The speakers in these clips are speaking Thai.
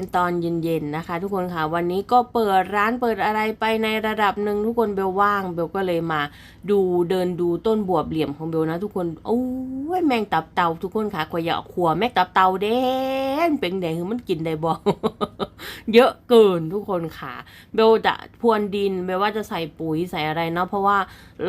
ดีค่ะสวัสดีกันตอนเย็นๆนะคะ ทุกคนค่ะวันนี้ก็เปิดร้านเปิดอะไรไปในระดับหนึ่งทุกคนเบลว่างเบลก็เลยมาดูเดินดูต้นบวบเหลี่ยมของเบลนะ ทุกคนโอ้ยแมงตับเตาทุกคนค่ะขวอยากขัวแมงตับเตาเด่นเป็นแดงคือมันกินได้บ่เยอะเกินทุกคนค่ะ เบลจะพรวนดินเบลว่าจะใส่ปุ๋ยใส่อะไรเนาะเพราะว่า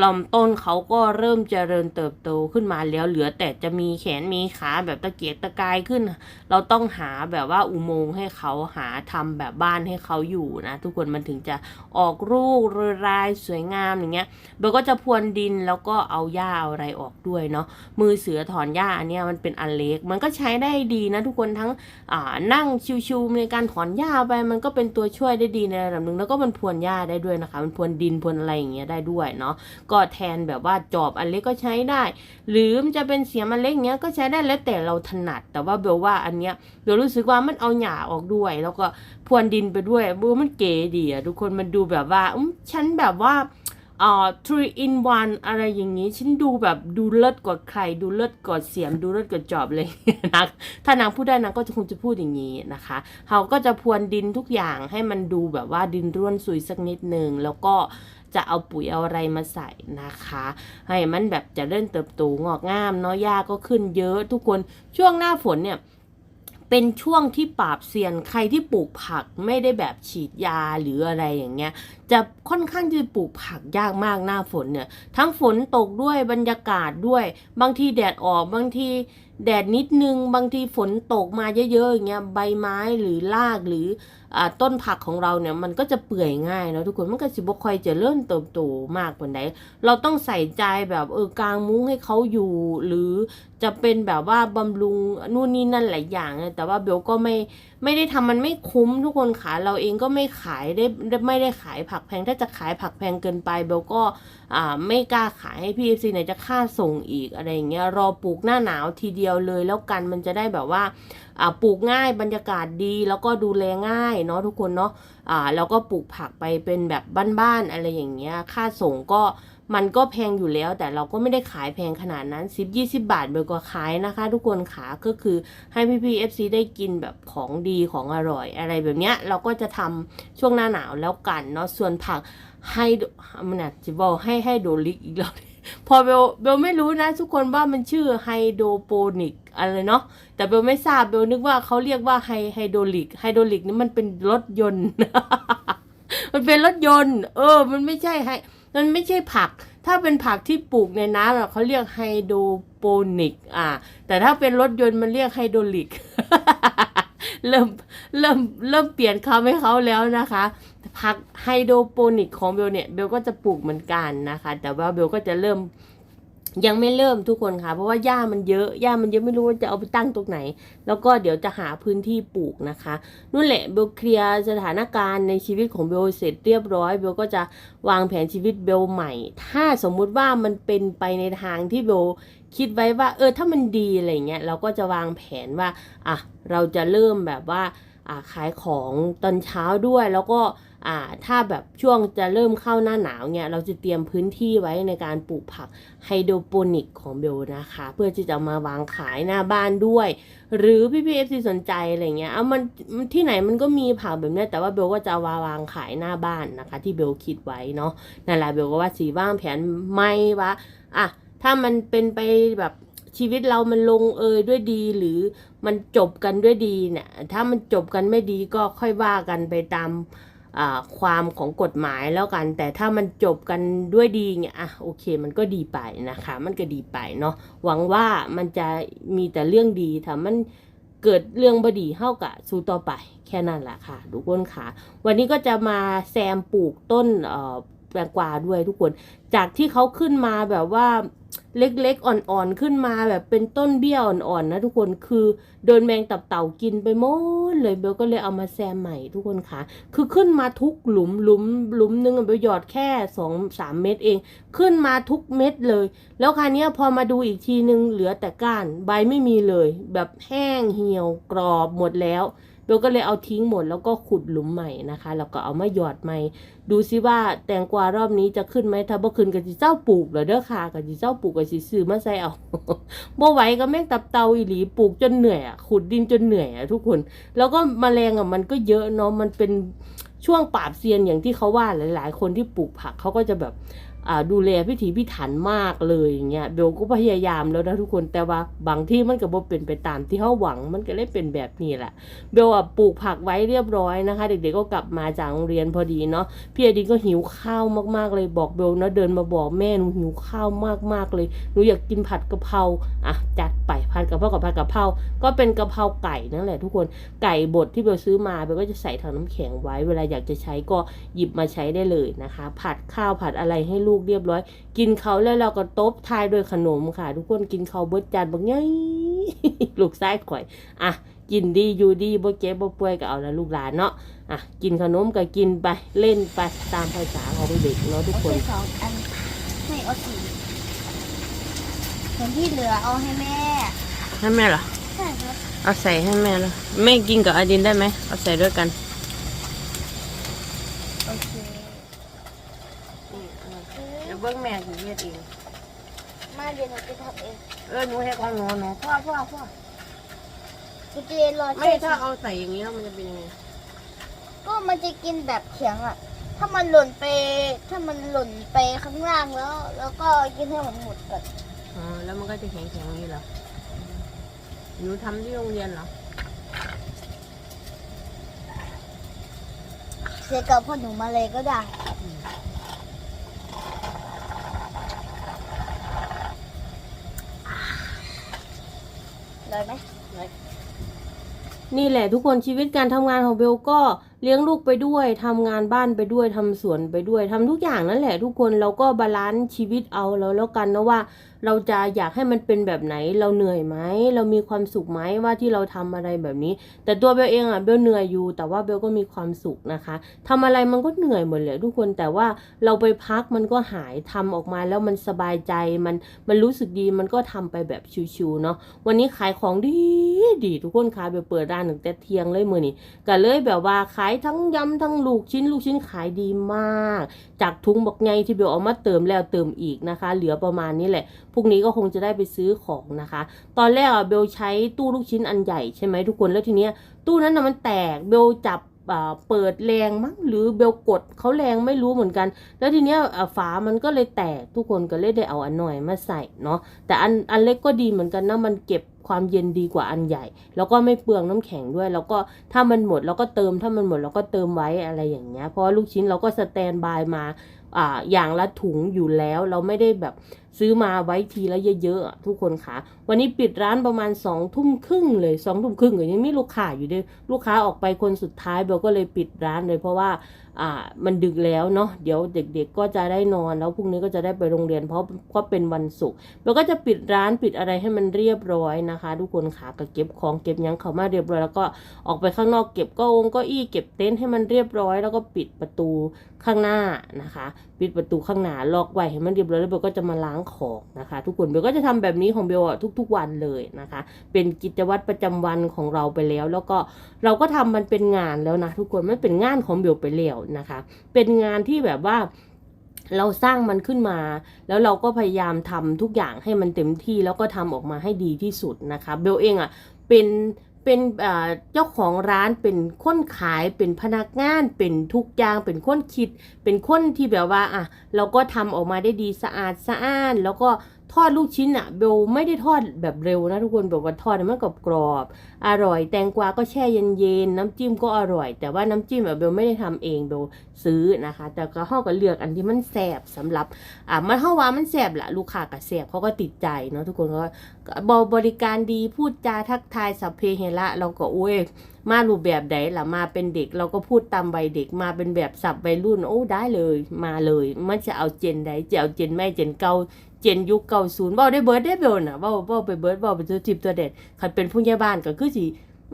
ลำต้นเขาก็เริ่มเจริญเติบโตขึ้นมาแล้วเหลือแต่จะมีแขนมีขาแบบตะเกียกตะกายขึ้น เราต้องหาแบบว่าอุโมงค์ให้เขาหาทำแบบบ้านให้เขาอยู่นะ ทุกคนมันถึงจะออกลูกเรยรายสวยงามอย่างเงี้ยเบลก็จะพรวนดินแล้วก็เอาหญ้าเอาอะไรออกด้วยเนาะมือเสือถอนหญ้าอันเนี้ยมันเป็นอันเล็ก มันก็ใช้ได้ดีนะ ทุกคนทั้งอ่านั่งชิวๆในการถอนหญ้าไปมันก็เป็นตัวช่วยได้ดีในระดับหนึ่งแล้วก็มันพรวนหญ้าได้ด้วยนะคะ มันพรวนดินพรวนอะไรอย่างเงี้ยได้ด้วยเนาะก็แทนแบบว่าจอบอันเล็กก็ใช้ได้ หรือมันจะเป็นเสียมอันเล็กเงี้ยก็ใช้ได้แล้วแต่เราถนัด แต่ว่าเบลว่าอันเนี้ยเบลรู้สึกว่ามันเอาหญ้าออกด้วย แล้วก็พรวนดินไปด้วยเบลมันเก๋ดีอะทุกคนมันดูแบบว่าอืมฉันแบบว่าอ่า three in one อะไรอย่างนี้ ฉันดูแบบดูเลิศกว่าใคร ดูเลิศกว่าเสียม ดูเลิศกว่าจอบเลยนะถ้านางพูดได้นางก็จะคงจะพูดอย่างนี้นะคะเขาก็จะพรวนดินทุกอย่างให้มันดูแบบว่าดินร่วนซุยสักนิดหนึ่งแล้วก็ จะเอาปุ๋ยเอาอะไรมาใส่นะคะ ให้มันแบบจะเริ่มเติบโตงอกงามเนาะหญ้าก็ขึ้นเยอะทุกคนช่วงหน้าฝนเนี่ยเป็นช่วงที่ปราบเซียนใครที่ปลูกผักไม่ได้แบบฉีดยาหรืออะไรอย่างเงี้ย จะค่อนข้างที่จะปลูกผักยากมากหน้าฝนเนี่ย ทั้งฝนตกด้วยบรรยากาศด้วย บางทีแดดออกบางที แดดนิดนึงบางทีฝนตกมาเยอะๆอย่างเงี้ยใบไม้หรือรากหรืออต้นผักของเราเนี่ยมันก็จะเปื่อยง่ายเนาะทุกคนมันก็สิบค่อยจะเริ่มเติบโตมากกว่าไหนเราต้องใส่ใจแบบเออกลางมุ้งให้เขาอยู่ หรือจะเป็นแบบว่าบำรุงนู่นนี่นั่นหลายอย่างแต่ว่าเบลก็ไม่ไม่ได้ทำมันไม่คุ้มทุกคนขาเราเองก็ไม่ขายได้ไม่ได้ขายผักแพงถ้าจะขายผักแพงเกินไปเบลก็อ่าไม่กล้าขายให้พี่เอฟซีไหนจะค่าส่งอีกอะไรอย่างเงี้ยรอปลูกหน้าหนาวทีเดียวเลย แล้วกันมันจะได้แบบว่าอ่าปลูกง่ายบรรยากาศดีแล้วก็ดูแลง่ายเนาะทุกคนเนาะอ่าแล้วก็ปลูกผักไปเป็นแบบบ้านๆอะไรอย่างเงี้ยค่าส่งก็ มันก็แพงอยู่แล้ว แต่เราก็ไม่ได้ขายแพงขนาดนั้น 10 20 บาทเบลก็ขายนะคะ ทุกคนขาก็คือให้พี่พี่ FC ได้กินแบบของดีของอร่อย อะไรแบบเนี้ยเราก็จะทำช่วงหน้าหนาวแล้วกันเนาะส่วนผักให้มันอาจจะบอกให้ให้โดลิกอีกแล้วพอเบลเบลไม่รู้นะ ทุกคนว่ามันชื่อไฮโดรโปนิกอะไรเนาะแต่เบลไม่ทราบเบลนึกว่าเขาเรียกว่าไฮไฮโดรลิกไฮโดรลิกนี่มันเป็นรถยนต์ มันเป็นรถยนต์ เออ มันไม่ใช่ไฮ มันไม่ใช่ผัก ถ้าเป็นผักที่ปลูกในน้ำเขาเรียกไฮโดรโปนิก อ่า แต่ถ้าเป็นรถยนต์มันเรียกไฮโดรลิก เริ่มเริ่มเริ่มเปลี่ยนคำให้เขาแล้วนะคะ ผักไฮโดรโปนิกของเบลเนี่ยเบลก็จะปลูกเหมือนกันนะคะ แต่ว่าเบลก็จะเริ่ม ยังไม่เริ่มทุกคนค่ะ เพราะว่าหญ้ามันเยอะหญ้ามันเยอะไม่รู้ว่าจะเอาไปตั้งตรงไหน แล้วก็เดี๋ยวจะหาพื้นที่ปลูกนะคะนู่นแหละเบลเคลียร์สถานการณ์ในชีวิตของเบลเสร็จเรียบร้อยเบลก็จะวางแผนชีวิตเบลใหม่ ถ้าสมมุติว่ามันเป็นไปในทางที่เบลคิดไว้ว่า เออถ้ามันดีอะไรเงี้ยเราก็จะวางแผนว่าอะเราจะเริ่มแบบว่าอ่าขายของตอนเช้าด้วยแล้วก็ อ่าถ้าแบบช่วงจะเริ่มเข้าหน้าหนาวเนี่ยเราจะเตรียมพื้นที่ไว้ในการปลูกผักไฮโดรโปนิกของเบลนะคะ เพื่อที่จะมาวางขายหน้าบ้านด้วย หรือพี่พีเอฟซีสนใจอะไรเงี้ยเอามันที่ไหนมันก็มีผักแบบนี้แต่ว่าเบลก็จะวาวางขายหน้าบ้านนะคะ ที่เบลคิดไว้เนาะนั่นแหละเบลก็ว่าสีว่างแผนไม่ว่าอะถ้ามันเป็นไปแบบชีวิตเรามันลงเอยด้วยดีหรือมันจบกันด้วยดีเนี่ย ถ้ามันจบกันไม่ดีก็ค่อยว่ากันไปตาม ความของกฎหมายแล้วกัน แต่ถ้ามันจบกันด้วยดีเนี่ยอะโอเค มันก็ดีไปนะคะ มันก็ดีไปเนาะหวังว่ามันจะมีแต่เรื่องดีถ้ามันเกิดเรื่องบดีเท่ากับสู้ต่อไปแค่นั้นแหละค่ะทุกคนค่ะ วันนี้ก็จะมาแซมปลูกต้นเอ่อ แตงกวาด้วยทุกคน จากที่เขาขึ้นมาแบบว่าเล็กๆอ่อนๆขึ้นมาแบบเป็นต้นเบี้ยอ่อนๆนะทุกคนคือโดนแมงตับเต่ากินไปหมดเลยเบลก็เลยเอามาแซมใหม่ทุกคนค่ะ คือขึ้นมาทุกหลุมหลุมหลุมหนึงเบลหยอดแค่สองสามเม็ดเอง ขึ้นมาทุกเม็ดเลย แล้วคราวนี้พอมาดูอีกทีนึงเหลือแต่ก้านใบไม่มีเลย แบบแห้งเหี่ยวกรอบหมดแล้ว บลก็เลยเอาทิ้งหมดแล้วก็ขุดหลุมใหม่นะคะแล้วก็เอามาหยอดใหม่ ดูซิว่าแตงกวารอบนี้จะขึ้นไหมถ้าบ่ขึ้นก็สิเจ้าปลูกเหรอเด้อค่ะก็สิเจ้าปลูกก็สิซื้อมาใส่เอาบ่ไหวก็แม่งตับเตาอีหลีปลูกจนเหนื่อยอะขุดดินจนเหนื่อยอะทุกคน แล้วก็แมลงอะมันก็เยอะเนาะมันเป็นช่วงปราบเซียนอย่างที่เขาว่าหลาย ๆ คนที่ปลูกผักเขาก็จะแบบ ดูแลพิถีพิถันมากเลยอย่างเงี้ยเบลก็พยายามแล้วนะทุกคนแต่ว่าบางที่มันก็บ่เป็นไปตามที่เขาหวังมันก็เลยเป็นแบบนี้แหละเบลอะปลูกผักไว้เรียบร้อยนะคะ เด็กๆก็กลับมาจากโรงเรียนพอดีเนาะพี่อดีก็หิวข้าวมากๆเลยบอกเบลนะเดินมาบอกแม่หนูหิวข้าวมากๆเลยหนูอยากกินผัดกะเพราอะจัดไปผัดกะเพรากับผัดกะเพราก็เป็นกะเพราไก่นั่นแหละทุกคนไก่บดที่เบลซื้อมาเบลก็จะใส่ถังน้ำแข็งไว้ เวลาอยากจะใช้ก็หยิบมาใช้ได้เลยนะคะ ผัดข้าวผัดอะไรให้ลูกเรียบร้อย กินเขาวแล้วเราก็ตบท้ายด้วยขนมค่ะ ทุกคนกินเขาวเบิดจานบางไงลูกซ้ายข่อย อะกินดีอยู่ดีบ่เจ็บบ่ป่วยก็เอาละลูกหลานเนาะอะกินขนมก็กินไปเล่นไปตามภาษาของเด็กเนาะทุกเอาคนไปสองอันให้เอาสี่ส่วนที่เหลือเอาให้แม่ให้แม่เหรอใช่ครับเอาใส่ให้แม่เลยแม่กินกับอดินได้ไหมเอาใส่ด้วยกัน โอเค เดี๋ยวเบิ้งแม่สิเฮ็ดเองมาเดี๋ยวหนูจะทำเองเออหนูเฮ็ดของหนูหนูพ่อพ่อพ่อกูจะรอไม่แค่ถ้าเอาใส่อย่างนี้แล้วมันจะเป็นยังไงก็มันจะกินแบบเขียงอะ ถ้ามันหล่นไป ถ้ามันหล่นไปข้างล่างแล้ว แล้วก็กินให้หมดหมดก่อนอ๋อแล้วมันก็จะแข็งแข็งๆนี่เหรอหนูทำที่โรงเรียนเหรอเสียกับพ่อหนูมาเลยก็ได้ เลยไหมนี่แหละทุกคนชีวิตการทำงานของเบลก็ เลี้ยงลูกไปด้วยทำงานบ้านไปด้วยทำสวนไปด้วยทำทุกอย่างนั่นแหละ ทุกคนเราก็บาลานซ์ชีวิตเอาแล้วแล้วกันนะว่า เราจะอยากให้มันเป็นแบบไหน เราเหนื่อยไหมเรามีความสุขไหมว่าที่เราทำอะไรแบบนี้ แต่ตัวเบลเองอะเบลเหนื่อยอยู่ แต่ว่าเบลก็มีความสุขนะคะทำอะไรมันก็เหนื่อยหมดเลยทุกคนแต่ว่าเราไปพักมันก็หายทำออกมาแล้วมันสบายใจมันมันรู้สึกดีมันก็ทำไปแบบชิวๆเนาะวันนี้ขายของดีดีทุกคนขายแบบเปิดร้านตั้งแต่เที่ยงเลยมือนี่ก็เลยแบบว่าขายายทั้งยำทั้งลูกชิ้น ลูกชิ้นขายดีมาก จากทุงบอกไงที่เบลเอามาเติมแล้วเติมอีกนะคะ เหลือประมาณนี้แหละพรุ่งนี้ก็คงจะได้ไปซื้อของนะคะ ตอนแรกอะเบลใช้ตู้ลูกชิ้นอันใหญ่ใช่ไหมทุกคนแล้วทีเนี้ยตู้นั้นนะมันแตกเบลจับ เปิดแรงมั้งหรือเบลกดเขาแรงไม่รู้เหมือนกัน แล้วทีเนี้ยฝามันก็เลยแตกทุกคนก็เลยได้เอาอันหน่อยมาใส่เนาะแต่อันอันเล็กก็ดีเหมือนกันนะมันเก็บความเย็นดีกว่าอันใหญ่ แล้วก็ไม่เปลืองน้ำแข็งด้วย แล้วก็ถ้ามันหมดเราก็เติมถ้ามันหมดเราก็เติมไว้อะไรอย่างเงี้ยเพราะลูกชิ้นเราก็สแตนบายมาอ่าอย่างละถุงอยู่แล้วเราไม่ได้แบบซื้อมาไว้ทีละเยอะๆอะทุกคนค่ะ วันนี้ปิดร้านประมาณสองทุ่มครึ่งเลยสองทุ่มครึ่งก็ยังมีลูกค้าอยู่ด้วยลูกค้าออกไปคนสุดท้ายเบลก็เลยปิดร้านเลย เพราะว่าอ่ามันดึกแล้วเนาะเดี๋ยวเด็กๆก็จะได้นอนแล้วพรุ่งนี้ก็จะได้ไปโรงเรียน เพราะก็เป็นวันศุกร์เบลก็จะปิดร้านปิดอะไรให้มันเรียบร้อยนะคะ ทุกคนค่ะก็เก็บของเก็บยังเขามาเรียบร้อยแล้วก็ออกไปข้างนอกเก็บก็องก็อี้เก็บเต็นท์ให้มันเรียบร้อย แล้วก็ปิดประตูข้างหน้านะคะ ปิดประตูข้างหน้าล็อกไว้ให้มันเรียบร้อยแล้วเบลก็จะมาล้างของนะคะ ทุกคนเบลก็จะทำแบบนี้ของเบลทุกๆวันเลยนะคะ เป็นกิจวัตรประจำวันของเราไปแล้ว แล้วก็เราก็ทำมันเป็นงานแล้วนะทุกคนมันเป็นงานของเบลไปแล้วนะคะ เป็นงานที่แบบว่าเราสร้างมันขึ้นมา แล้วเราก็พยายามทำทุกอย่างให้มันเต็มที่แล้วก็ทำออกมาให้ดีที่สุดนะคะ เบลเองอะ่ะเป็น เป็นเจ้าของร้านเป็นคนขายเป็นพนักงานเป็นทุกอย่างเป็นคนคิด เป็นคนที่แบบว่าอะเราก็ทำออกมาได้ดีสะอาดสะอ้าน แล้วก็ ทอดลูกชิ้นอะเบลไม่ได้ทอดแบบเร็วนะทุกคนแบบว่าทอดมันกรอบกรอบอร่อยแตงกวาก็แช่เย็นๆน้ำจิ้มก็อร่อย แต่ว่าน้ำจิ้มอะเบลไม่ได้ทำเองเบลซื้อนะคะ แต่ก็เฮาก็เลือกอันที่มันแสบสำหรับอะมันเฮาว่ามันแสบละลูกค้าก็แสบเขาก็ติดใจเนาะทุกคนก็ก็บริการดีพูดจาทักทายสัพเพเหระเราก็โอ้ยมารูปแบบใดล่ะมาเป็นเด็กเราก็พูดตามวัยเด็กมาเป็นแบบสับวัยรุ่นโอ้ได้เลยมาเลย มันจะเอาเจนใดจะเอาเจนแม่เจนเก่า เจนยุคเก่าศูนย์เว้าได้เบิร์ดได้เบลน่ะเว้าเว้าไปเบิร์ดเว้าไปตัวจิบตัวเด็ดคันเป็นผู้ใหญ่บ้านก็คือสิ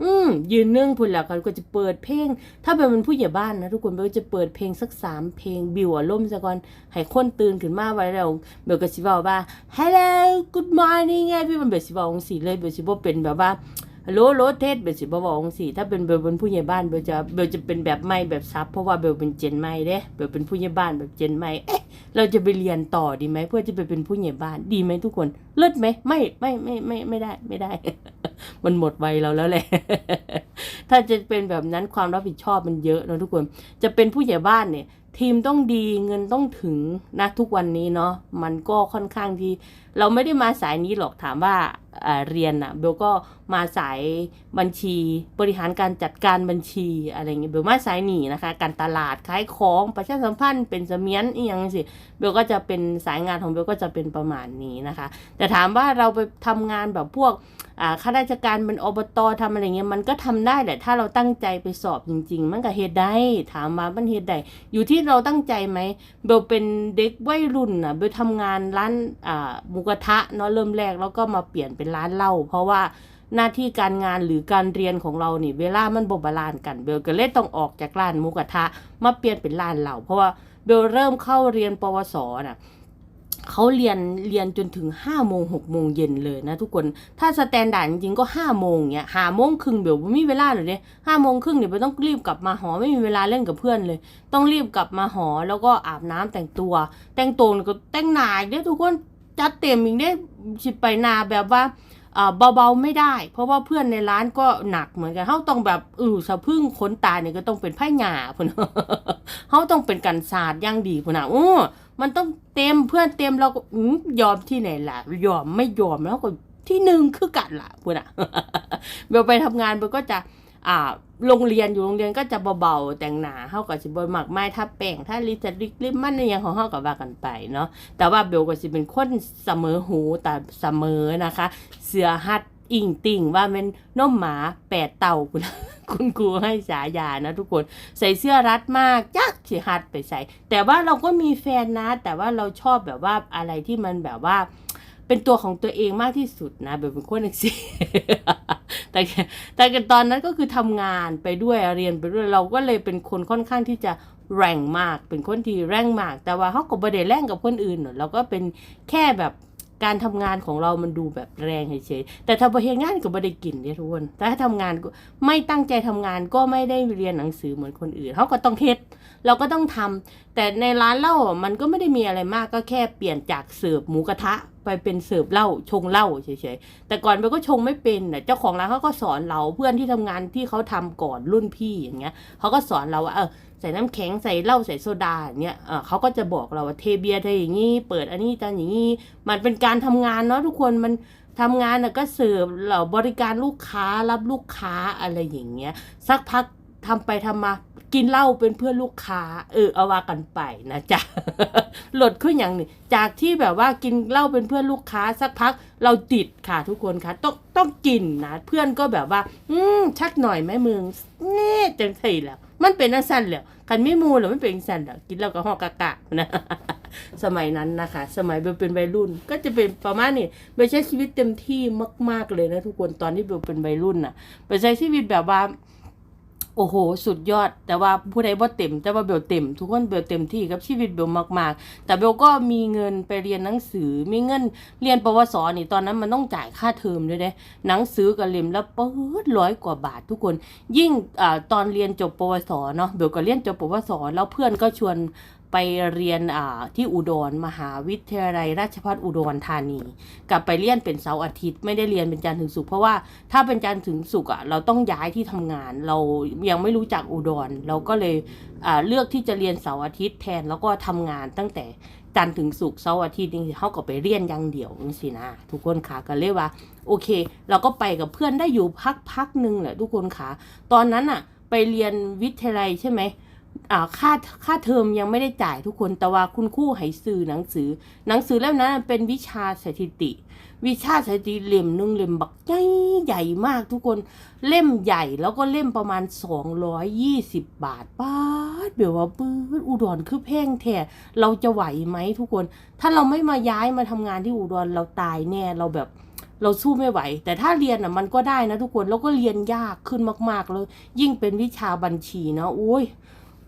อืมยืนนื่งพุ่นแล้วเขาก็จะเปิดเพลง ถ้าเป็นผู้ใหญ่บ้านนะทุกคนเบลจะเปิดเพลงสักสามเพลงบิวอารมณ์ซะก่อนให้คนตื่นขึ้นมาไว้แล้วเบลก็สิเว้าว่า hello good morning ไงพี่มันเบลสิเว้าจังซี่เลยเบลสิบ่เป็นแบบว่าฮัลโหลโลเทสเบลสิบ่บอกสิถ้าเป็นเบลเป็นผู้ใหญ่บ้านเบลจะเบลจะเป็นแบบไม่แบบซับเพราะว่าเบลเป็นเจนไม่เด้เบลเป็นผู้ใหญ่บ้านแบบเจนไม่ เราจะไปเรียนต่อดีไหมเพื่อจะไปเป็นผู้ใหญ่บ้านดีไหมทุกคนเลิศไหมไม่ไม่ไม่ไม่ไม่ได้ไม่ได้ มันหมดวัยเราแล้วแหละถ้าจะเป็นแบบนั้นความรับผิดชอบมันเยอะนะทุกคน จะเป็นผู้ใหญ่บ้านเนี่ย ทีมต้องดีเงินต้องถึงนะทุกวันนี้เนาะมันก็ค่อนข้างที่เราไม่ได้มาสายนี้หรอกถามว่าเอ่อเรียนอะเบลก็มาสายบัญชี บริหารการจัดการบัญชีอะไรเงี้ยเบลมาสายหนีนะคะ การตลาดขายของประชาสัมพันธ์เป็นเสมียนอีกอย่างสิเบลก็จะเป็นสายงานของเบลก็จะเป็นประมาณนี้นะคะ แต่ถามว่าเราไปทำงานแบบพวก ข้าราชการเป็นอบตทำอะไรเงี้ยมันก็ทำได้แหละถ้าเราตั้งใจไปสอบจริง ๆ มันก็เฮ็ดได้ถามมามันเฮ็ดได้อยู่ที่เราตั้งใจไหมเบลเป็นเด็กวัยรุ่นอะเบลทำงานร้านอ่าหมูกระทะเนาะเริ่มแรกแล้วก็มาเปลี่ยนเป็นร้านเหล้าเพราะว่าหน้าที่การงานหรือการเรียนของเรานี่เวลามันบบาลานกันเบลก็เลยต้องออกจากร้านหมูกระทะมาเปลี่ยนเป็นร้านเหล้าเพราะว่าเบลเริ่มเข้าเรียนปวสน่ะ เขาเรียนเรียนจนถึงห้าโมงหกโมงเย็นเลยนะทุกคน ถ้าสแตนดาร์ดจริงก็ห้าโมงเนี้ยห้าโมงครึ่งเดี๋ยวไม่มีเวลาเลยเนี่ยห้าโมงครึ่งเดี๋ยวไปต้องรีบกลับมาหอไม่มีเวลาเล่นกับเพื่อนเลย ต้องรีบกลับมาหอแล้วก็อาบน้ำแต่งตัว แต่งตัวก็แต่งหนาอีกเด้ทุกคนจัดเต็มอีกเด้อสิไปนาแบบว่า เบาๆไม่ได้ เพราะว่าเพื่อนในร้านก็หนักเหมือนกันเขาต้องแบบอือสะพึ่งขนตาเนี่ยก็ต้องเป็นไพ่หยาพุ่นเขาต้องเป็นกันศาสตร์ย่างดีพุ่นนะอู้มันต้องเต็มเพื่อนเต็มเราก็ยอมที่ไหนล่ะ ยอมไม่ยอมแล้วก็ที่หนึ่งคือกันล่ะพุ่นอะเบลไปทำงานมันก็จะอ่า โรงเรียนอยู่โรงเรียนก็จะเบาๆแต่งหนาเฮากับสิบนหมักไม้ถ้าแป้งถ้าลิสติกลิปมันในย่างของเฮากับว่ากันไปเนาะแต่ว่าเบลก็สิเป็นคนเสมอหูแต่เสมอนะคะ เสือฮัดอิงติ่งว่าเป็นน้มหมาแปดเต่าคุณคุณครูให้ฉายานะทุกคนใส่เสื้อรัดมากจักสิฮัดไปใส่ แต่ว่าเราก็มีแฟนนะ แต่ว่าเราชอบแบบว่าอะไรที่มันแบบว่า เป็นตัวของตัวเองมากที่สุดนะแบบเป็นคนอีกสิแต่แต่ตอนนั้นก็คือทำงานไปด้วยเรียนไปด้วยเราก็เลยเป็นคนค่อนข้างที่จะแรงมาก เป็นคนที่แรงมาก แต่ว่าเขาก็บ่ได้แรงกับคนอื่นหรอกเราก็เป็นแค่แบบการทำงานของเรามันดูแบบแรงเฉยๆแต่ถ้าบริงานก็บ่ได้กินเนี่ยทุกคนแต่ถ้าทำงานไม่ตั้งใจทำงานก็ไม่ได้เรียนหนังสือเหมือนคนอื่น เขาก็ต้องเทสเราก็ต้องทำแต่ในร้านเหล้ามันก็ไม่ได้มีอะไรมากก็แค่เปลี่ยนจากเสิร์ฟหมูกระทะ ไปเป็นเสิร์ฟเหล้าชงเหล้าเฉยๆ แต่ก่อนเบลก็ชงไม่เป็นน่ะเจ้าของร้านเขาก็สอนเราเพื่อนที่ทำงานที่เขาทำก่อนรุ่นพี่อย่างเงี้ยเขาก็สอนเราว่าเออใส่น้ำแข็งใส่เหล้าใส่โซดาอย่างเงี้ยเออเขาก็จะบอกเราว่าเทเบียร์เทอย่างงี้เปิดอันนี้จานอย่างงี้มันเป็นการทำงานเนาะทุกคนมันทำงานน่ะก็เสิร์ฟเราบริการลูกค้ารับลูกค้าอะไรอย่างเงี้ยสักพักทำไปทำมา กินเหล้าเป็นเพื่อนลูกค้า เออเอาว่ากันไปนะจ๊ะหลดขึ้นอย่างนี้จากที่แบบว่ากินเหล้าเป็นเพื่อนลูกค้าสักพักเราติดค่ะทุกคนค่ะต้องต้องกินนะเพื่อนก็แบบว่า อืมชักหน่อยแม่มืองนี่จังไสแล้วมันเป็นอันสั้นแล้วคันไม่มูหรือไม่เป็นอันสั้นแล้วกินแล้วก็หอกกะกะนะสมัยนั้นนะคะ สมัยเบลเป็นวัยรุ่น ก็จะเป็นประมาณนี้เบลใช้ชีวิตเต็มที่มาก ๆเลยนะทุกคนตอนที่เบลเป็นวัยรุ่นน่ะเบลใช้ชีวิตแบบว่า โอ้โห สุดยอด แต่ว่าผู้ใดบ่เต็ม แต่ว่าเบลเต็ม ทุกคนเบลเต็มที่กับชีวิตเบลมาก ๆ แต่เบลก็มีเงินไปเรียนหนังสือ มีเงินเรียนปวสนี่ตอนนั้นมันต้องจ่ายค่าเทอมด้วยเด้หนังสือกับเล่มละเปิดร้อยกว่าบาททุกคน ยิ่งอตอนเรียนจบปวสเนาะเบลก็เรียนจบปวสแล้วเพื่อนก็ชวน ไปเรียนอ่าที่อุดรมหาวิทยาลัยราชภัฏอุดรธานี กลับไปเรียนเป็นเสาร์อาทิตย์ไม่ได้เรียนเป็นจันทร์ถึงศุกร์เพราะว่าถ้าเป็นจันทร์ถึงศุกร์อะเราต้องย้ายที่ทำงาน เรายังไม่รู้จักอุดร เราก็เลยอ่าเลือกที่จะเรียนเสาร์อาทิตย์แทนแล้วก็ทำงานตั้งแต่จันทร์ถึงศุกร์เสาร์อาทิตย์นี่เขาก็ไปเรียนอย่างเดียวนี่สินะทุกคนค่ะก็เลยว่า โอเค เราก็ไปกับเพื่อนได้อยู่พักพักหนึ่งแหละทุกคนค่ะ ตอนนั้นอะไปเรียนวิทยาลัยใช่ไหม ค่าค่าเทอมยังไม่ได้จ่ายทุกคนแต่ว่าคุณครู่ให้ซื้อหนังสือ หนังสือเล่มนั้นเป็นวิชาสถิติ วิชาสถิติเล่มหนึ่งเล่มบักใหญ่ใหญ่มากทุกคนเล่มใหญ่แล้วก็เล่มประมาณ 220 บาทป้าดเดี๋ยวว่าปื้ดอุดรคือแพงแท้เราจะไหวไหมทุกคน ถ้าเราไม่มาย้ายมาทำงานที่อุดรเราตายแน่เราแบบเราสู้ไม่ไหว แต่ถ้าเรียนอะมันก็ได้นะทุกคนแล้วก็เรียนยากขึ้นมากๆเลยยิ่งเป็นวิชาบัญชีนะโอ้ย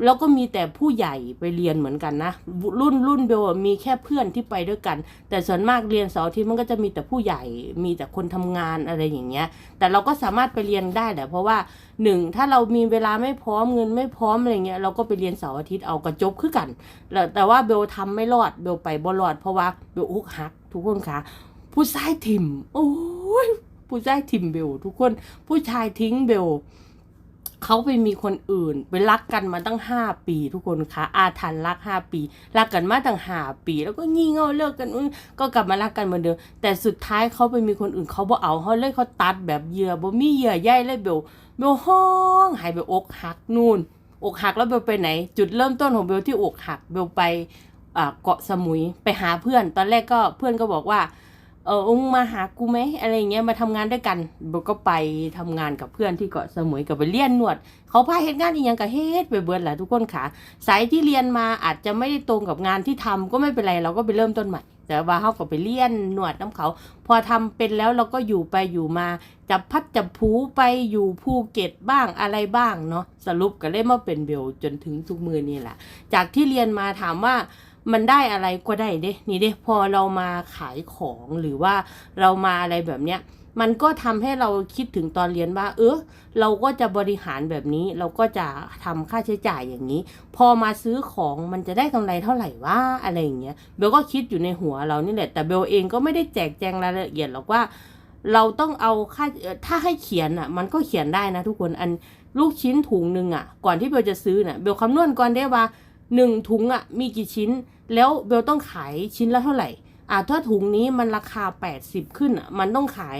แล้วก็มีแต่ผู้ใหญ่ไปเรียนเหมือนกันนะ รุ่นรุ่นเบลมีแค่เพื่อนที่ไปด้วยกัน แต่ส่วนมากเรียนเสาร์อาทิตย์มันก็จะมีแต่ผู้ใหญ่มีแต่คนทำงานอะไรอย่างเงี้ย แต่เราก็สามารถไปเรียนได้แหละเพราะว่าหนึ่งถ้าเรามีเวลาไม่พร้อมเงินไม่พร้อมอะไรเงี้ยเราก็ไปเรียนเสาร์อาทิตย์เอากระจบคือกันแล้วแต่ว่าเบลทำไม่รอดเบลไปบ่รอด เพราะว่าเบลอุกหัก ทุกคนคะผู้ชายถิ่ม โอ้ยผู้ชายถิ่มเบลทุกคนผู้ชายทิ้งเบล เขาไปมีคนอื่น ไปรักกันมาตั้งห้าปีทุกคนคะอาทันรักห้าปีรักกันมาตั้งห้าปี แล้วก็งี่เง่าเลิกกันก็กลับมารักกันเหมือนเดิมแต่สุดท้ายเขาไปมีคนอื่นเขาบ่เอาเขาเลยเขาตัดแบบเหยื่อบ่มีเหยื่อใยเลยเบลเบลห้องหายไปอกหักนู่น อกหักแล้วเบลไปไหน จุดเริ่มต้นของเบลที่อกหักเบลไปเกาะสมุยไปหาเพื่อน ตอนแรกก็เพื่อนก็บอกว่า เออองมาหากูไหมอะไรเงี้ยมาทำงานด้วยกันบก็ไปทำงานกับเพื่อนที่เกาะสมุยกับไปเรียนนวด เขาพาเฮ็ดงานอีหยังกับเฮ็ดไปเบิดแหละทุกคนค่ะสายที่เรียนมาอาจจะไม่ได้ตรงกับงานที่ทำก็ไม่เป็นไรเราก็ไปเริ่มต้นใหม่ แต่ว่าเขาก็ไปเรียนนวดน้ำเขา พอทำเป็นแล้วเราก็อยู่ไปอยู่มาจับพัดจับผูไปอยู่ภูเก็ตบ้างอะไรบ้างเนาะสรุปก็เลยมาเป็นเบลจนถึงทุกมือนี่แหละจากที่เรียนมาถามว่า มันได้อะไรก็ได้เด้นี่เด้พอเรามาขายของหรือว่าเรามาอะไรแบบเนี้ยมันก็ทำให้เราคิดถึงตอนเรียนว่า เออเราก็จะบริหารแบบนี้ เราก็จะทำค่าใช้จ่ายอย่างนี้ พอมาซื้อของมันจะได้กำไรเท่าไหร่ว่าอะไรอย่างเงี้ยเบลก็คิดอยู่ในหัวเรานี่แหละ แต่เบลเองก็ไม่ได้แจกแจงรายละเอียดหรอกว่า เราต้องเอาค่าถ้าให้เขียนอะ มันก็เขียนได้นะทุกคนอันลูกชิ้นถุงหนึ่งอะ ก่อนที่เบลจะซื้อน่ะเบลคำนวณก่อนได้ว่า หนึ่งถุงอะมีกี่ชิ้น แล้วเบลต้องขายชิ้นละเท่าไหร่อ่าถ้าถุงนี้มันราคา 80 ขึ้นอะมันต้องขาย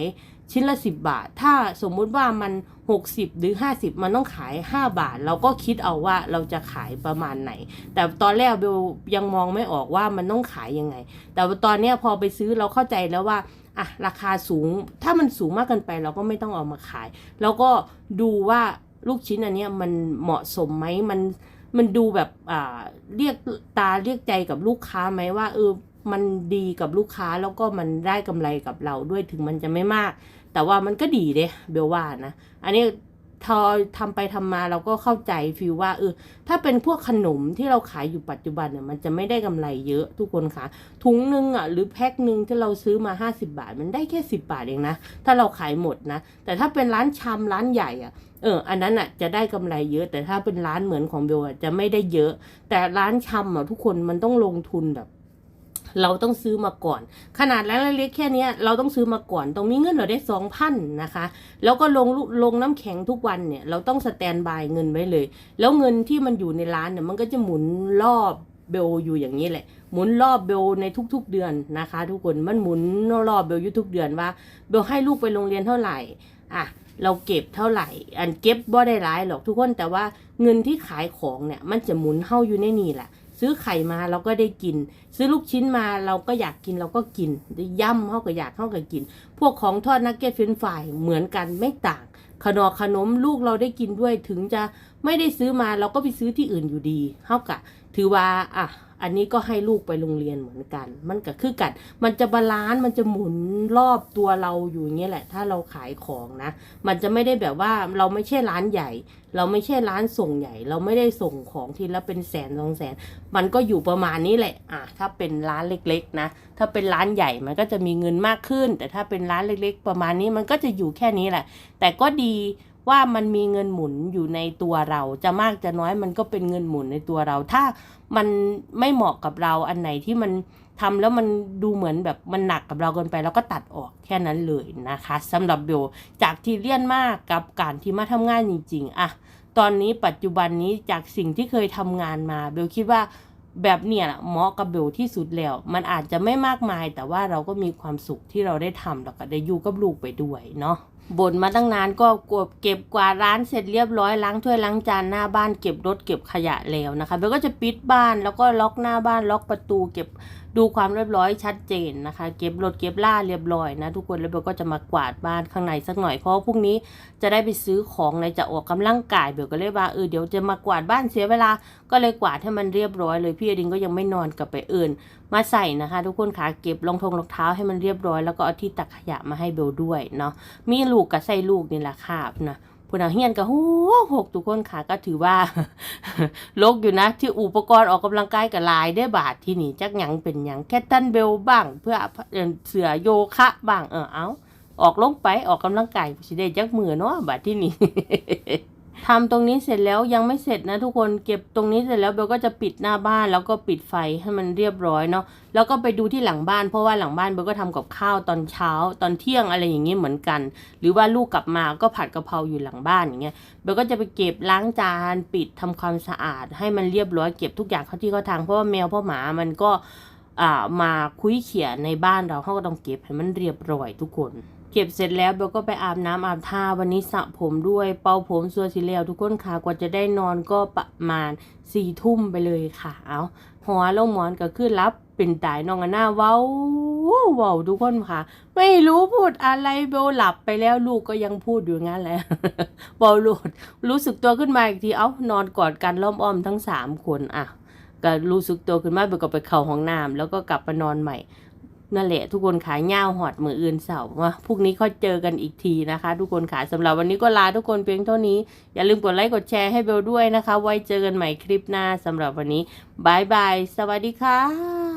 ชิ้นละ 10 บาท ถ้าสมมุติว่ามัน 60 หรือ 50 มันต้องขาย 5 บาท เราก็คิดเอาว่าเราจะขายประมาณไหน แต่ตอนแรกเบลยังมองไม่ออกว่ามันต้องขายยังไง แต่ตอนนี้พอไปซื้อเราเข้าใจแล้วว่าอะราคาสูง ถ้ามันสูงมากเกินไปเราก็ไม่ต้องเอามาขาย แล้วก็ดูว่าลูกชิ้นอันนี้มันเหมาะสมไหมมัน มันดูแบบอ่าเรียกตาเรียกใจกับลูกค้าไหมว่าเออมันดีกับลูกค้าแล้วก็มันได้กำไรกับเราด้วยถึงมันจะไม่มาก แต่ว่ามันก็ดีเด้เบลว่านะ อันนี้ทอทำไปทำมาเราก็เข้าใจฟิลว่าเออถ้าเป็นพวกขนมที่เราขายอยู่ปัจจุบันเนี่ยมันจะไม่ได้กำไรเยอะทุกคนคะถุงนึงอะหรือแพ็คหนึ่งที่เราซื้อมา 50 บาท มันได้แค่ 10 บาทเองนะ ถ้าเราขายหมดนะ แต่ถ้าเป็นร้านชำร้านใหญ่อะ เออ อันนั้นอะจะได้กำไรเยอะ แต่ถ้าเป็นร้านเหมือนของเบลอะจะไม่ได้เยอะ แต่ร้านชำอะทุกคนมันต้องลงทุนแบบ เราต้องซื้อมาก่อน ขนาดร้านเล็กแค่เนี้ยเราต้องซื้อมาก่อนต้องมีเงินเราได้สองพันนะคะ แล้วก็ลงลงน้ำแข็งทุกวันเนี่ย เราต้องสแตนบายเงินไว้เลย แล้วเงินที่มันอยู่ในร้านเนี่ยมันก็จะหมุนรอบเบลอยู่อย่างนี้แหละหมุนรอบเบลในทุกๆเดือนนะคะ ทุกคนมันหมุนรอบเบลอยู่ทุกเดือนว่าเบลให้ลูกไปโรงเรียนเท่าไหร่อะ เราเก็บเท่าไหร่ อันเก็บบ่ได้ร้ายหรอกทุกคนแต่ว่าเงินที่ขายของเนี่ยมันจะหมุนเข้าอยู่ในนี่แหละซื้อไข่มาเราก็ได้กิน ซื้อลูกชิ้นมาเราก็อยากกินเราก็กินย่ำเขาก็อยากเขาก็กิน พวกของทอดนักเก็ตเฟรนช์ฟรายเหมือนกันไม่ต่าง ขนมขนมลูกเราได้กินด้วยถึงจะไม่ได้ซื้อมาเราก็ไปซื้อที่อื่นอยู่ดีเท่ากับถือว่าอะ อันนี้ก็ให้ลูกไปโรงเรียนเหมือนกัน มันก็คือกัน มันจะบาลานซ์มันจะหมุนรอบตัวเราอยู่เงี้ยแหละ ถ้าเราขายของนะ มันจะไม่ได้แบบว่าเราไม่ใช่ร้านใหญ่ เราไม่ใช่ร้านส่งใหญ่ เราไม่ได้ส่งของทีละเป็นแสนสองแสน มันก็อยู่ประมาณนี้แหละ อะถ้าเป็นร้านเล็กๆนะ ถ้าเป็นร้านใหญ่มันก็จะมีเงินมากขึ้น แต่ถ้าเป็นร้านเล็ก ๆ ประมาณนี้มันก็จะอยู่แค่นี้แหละ แต่ก็ดี ว่ามันมีเงินหมุนอยู่ในตัวเรา จะมากจะน้อยมันก็เป็นเงินหมุนในตัวเรา ถ้ามันไม่เหมาะกับเราอันไหนที่มันทำแล้วมันดูเหมือนแบบมันหนักกับเราเกินไปเราก็ตัดออกแค่นั้นเลยนะคะสำหรับเบลจากที่เรียนมากกับการที่มาทำงานจริง ๆอะตอนนี้ปัจจุบันนี้จากสิ่งที่เคยทำงานมาเบลคิดว่าแบบเนี้ยเหมาะกับเบลที่สุดแล้ว มันอาจจะไม่มากมายแต่ว่าเราก็มีความสุขที่เราได้ทำแล้วก็ได้อยู่กับลูกไปด้วยเนาะ บ่นมาตั้งนานก็กวบเก็บกวาดร้านเสร็จเรียบร้อยล้างถ้วยล้างจานหน้าบ้านเก็บรถเก็บขยะแล้วนะคะเบลก็จะปิดบ้านแล้วก็ล็อกหน้าบ้านล็อกประตูเก็บ ดูความเรียบร้อยชัดเจนนะคะ เก็บรถเก็บล่าเรียบร้อยนะทุกคนแล้วเบลก็จะมากวาดบ้านข้างในสักหน่อยเพราะว่าพรุ่งนี้จะได้ไปซื้อของในจะออกกำลังกายเบลก็เลยว่าเออเดี๋ยวจะมากวาดบ้านเสียเวลา ก็เลยกวาดให้มันเรียบร้อยเลยพี่อดินก็ยังไม่นอนกลับไปเอื่น มาใส่นะคะ ทุกคนค่ะเก็บรองทงรองเท้าให้มันเรียบร้อยแล้วก็เอาที่ตักขยะมาให้เบลด้วยเนาะมีลูกกับใส่ลูกนี่แหละค่ะนะ พนักเฮียนก็หูหกทุกคนค่ะก็ถือว่าโลกอยู่นะ ที่อุปกรณ์ออกกำลังกายกับลายได้บาทที่นี่จักหยังเป็นหยังแคทตันเบลบ้าง เพื่อเสือโยคะบ้างเออเอาออกลงไปออกกำลังกายสิได้จักมือเนาะบาทที่นี่ ทำตรงนี้เสร็จแล้วยังไม่เสร็จนะทุกคนเก็บตรงนี้เสร็จแล้วเบลก็จะปิดหน้าบ้านแล้วก็ปิดไฟให้มันเรียบร้อยเนาะแล้วก็ไปดูที่หลังบ้าน เพราะว่าหลังบ้านเบลก็ทำกับข้าวตอนเช้าตอนเที่ยงอะไรอย่างนี้เหมือนกัน หรือว่าลูกกลับมาก็ผัดกะเพราอยู่หลังบ้านอย่างเงี้ยเบลก็จะไปเก็บล้างจานปิดทำความสะอาด ให้มันเรียบร้อยเก็บทุกอย่างเข้าที่เข้าทางเพราะว่าแมวพ่อหมามันก็อ่ามาคุยเขี่ยในบ้านเราเขาก็ต้องเก็บให้มันเรียบร้อยทุกคน ก็บเสร็จแล้วเบลก็ไปอาบน้ำอาบท่าวันนี้สระผมด้วย เป่าผมสัวสีแล้วทุกคนค่ะกว่าจะได้นอนก็ประมาณสี่ทุ่มไปเลยค่ะ เอาหัวลงหมอนก็ขึ้นรับเป็นตายน้องอันหน้าเว้าเว้าทุกคนค่ะ ไม่รู้พูดอะไรเบลหลับไปแล้วลูกก็ยังพูดอยู่งั้นแหละเบลหลุดรู้สึกตัวขึ้นมาอีกทีเอ้านอนกอดกันล้อมอ้อมทั้งสามคนอะก็รู้สึกตัวขึ้นมาเบลก็ไปเข้าห้องน้ำแล้วก็กลับมานอนใหม่ นั่นแหละทุกคนขายเง่าหอดมืออื่นเสาร์ว่าพรุ่งนี้ค่อยเจอกันอีกทีนะคะ ทุกคนขาสำหรับวันนี้ก็ลาทุกคนเพียงเท่านี้ อย่าลืมกดไลค์กดแชร์ให้เบลด้วยนะคะ ไว้เจอกันใหม่คลิปหน้าสำหรับวันนี้บายบายสวัสดีค่ะ